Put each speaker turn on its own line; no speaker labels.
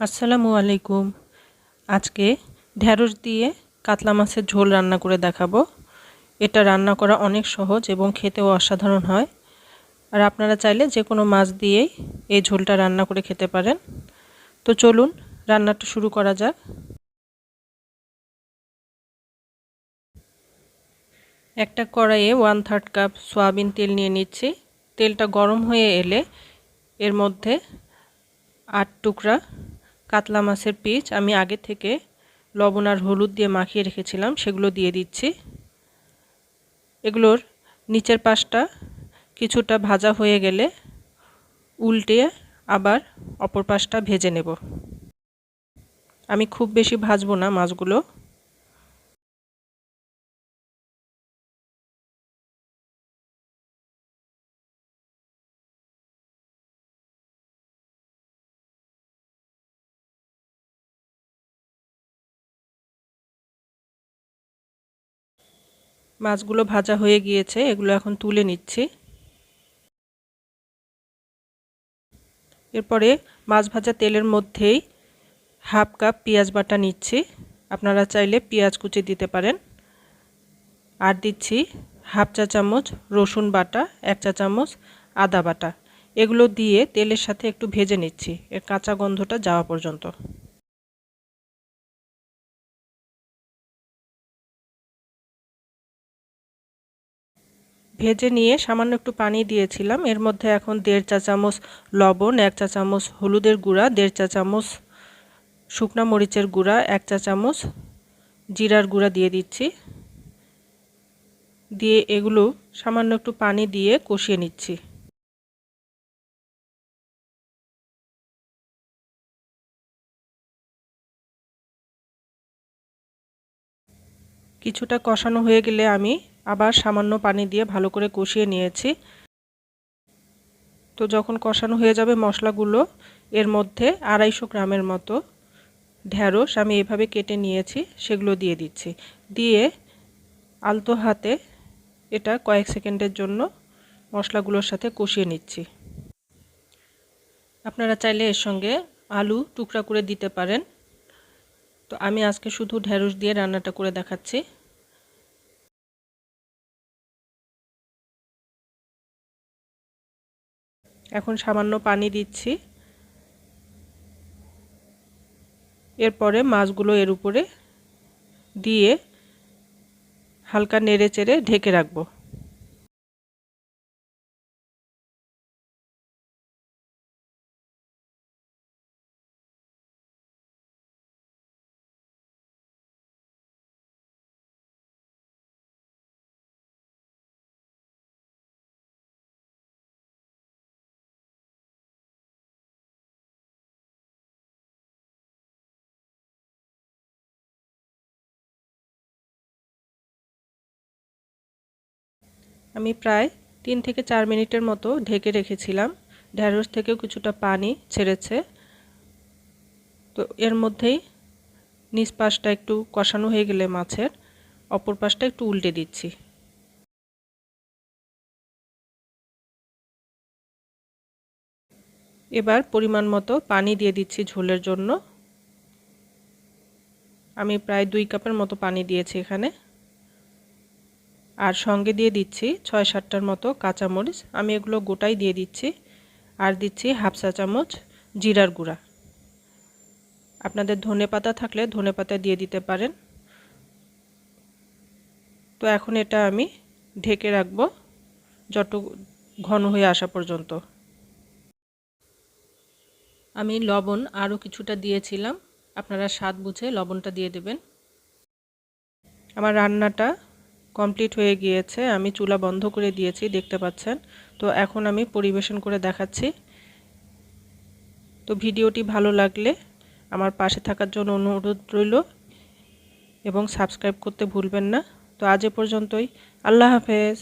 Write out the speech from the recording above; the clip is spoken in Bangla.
আসসালামু আলাইকুম। আজকে ঢ্যাঁড়স দিয়ে কাতলা মাছের ঝোল রান্না করে দেখাবো। এটা রান্না করা অনেক সহজ এবং খেতেও অসাধারণ হয়। আর আপনারা চাইলে যে কোনো মাছ দিয়েই এই ঝোলটা রান্না করে খেতে পারেন। তো চলুন, রান্নাটা শুরু করা যাক। একটা কড়াইয়ে ওয়ান থার্ড কাপ সয়াবিন তেল নিয়ে নিচ্ছি। তেলটা গরম হয়ে এলে এর মধ্যে আট টুকরা কাতলা মাছের পিচ আমি আগে থেকে লবণ আর হলুদ দিয়ে মাখিয়ে রেখেছিলাম, সেগুলো দিয়ে দিচ্ছি। এগুলোর নিচের পাশটা কিছুটা ভাজা হয়ে গেলে উল্টে আবার অপর পাশটা ভেজে নেব। আমি খুব বেশি ভাজবো না মাছগুলো। মাছগুলো ভাজা হয়ে গিয়েছে, এগুলো এখন তুলে নিচ্ছি। এরপরে মাছ ভাজা তেলের মধ্যেই হাফ কাপ পেঁয়াজ বাটা নিচ্ছি। আপনারা চাইলে পেঁয়াজ কুচি দিতে পারেন। আর দিচ্ছি হাফ চা চামচ রসুন বাটা, এক চা চামচ আদা বাটা। এগুলো দিয়ে তেলের সাথে একটু ভেজে নিচ্ছি। এর কাঁচা গন্ধটা যাওয়া পর্যন্ত। ভেজে নিয়ে সামান্য একটু পানি দিয়েছিলাম। এর মধ্যে এখন দেড় চা চামচ লবণ, এক চা চামচ হলুদের গুঁড়া, দেড় চা চামচ শুকনা মরিচের গুঁড়া, এক চা চামচ জিরার গুঁড়া দিয়ে দিচ্ছি। দিয়ে এগুলো সামান্য একটু পানি দিয়ে কষিয়ে নিচ্ছি। কিছুটা কষানো হয়ে গেলে আমি আবার সামান্য পানি দিয়ে ভালো করে কষিয়ে নিয়েছি। তো যখন কষানো হয়ে যাবে মশলাগুলো, এর মধ্যে আড়াইশো গ্রামের মতো ঢ্যাঁড়স আমি এভাবে কেটে নিয়েছি, সেগুলো দিয়ে দিচ্ছি। দিয়ে আলতো হাতে এটা কয়েক সেকেন্ডের জন্য মশলাগুলোর সাথে কষিয়ে নিচ্ছি। আপনারা চাইলে এর সঙ্গে আলু টুকরা করে দিতে পারেন। তো আমি আজকে শুধু ঢ্যাঁড়স দিয়ে রান্নাটা করে দেখাচ্ছি। এখন সামান্য পানি দিচ্ছি। এরপরে মাছগুলো এর উপরে দিয়ে হালকা নেড়ে চেড়ে ঢেকে রাখব। আমি প্রায় তিন থেকে চার মিনিটের মতো ঢেকে রেখেছিলাম। ঢ্যাঁড়স থেকেও কিছুটা পানি ছেড়েছে। তো এর মধ্যেই নিচ পাশটা একটু কষানো হয়ে গেলে মাছের, অপর পাশটা একটু উল্টে দিচ্ছি। এবার পরিমাণ মতো পানি দিয়ে দিচ্ছি ঝোলের জন্য। আমি প্রায় দুই কাপের মতো পানি দিয়েছি এখানে। আর সঙ্গে দিয়ে দিচ্ছি ছয় সাতটার মতো কাঁচামরিচ। আমি এগুলো গোটাই দিয়ে দিচ্ছি। আর দিচ্ছি হাফ চা চামচ জিরার গুঁড়া। আপনাদের ধনে পাতা থাকলে ধনে পাতা দিয়ে দিতে পারেন। তো এখন এটা আমি ঢেকে রাখব যত ঘন হয়ে আসা পর্যন্ত। আমি লবণ আরও কিছুটা দিয়েছিলাম। আপনারা স্বাদ বুঝে লবণটা দিয়ে দেবেন। আমার রান্নাটা কমপ্লিট হয়ে গিয়েছে। আমি চুলা বন্ধ করে দিয়েছি, দেখতে পাচ্ছেন? তো এখন আমি পরিবেশন করে দেখাচ্ছি। তো ভিডিওটি ভালো লাগলে আমার পাশে থাকার জন্য অনুরোধ রইল এবং সাবস্ক্রাইব করতে ভুলবেন না। তো আজ এ পর্যন্তই। আল্লাহ হাফেজ।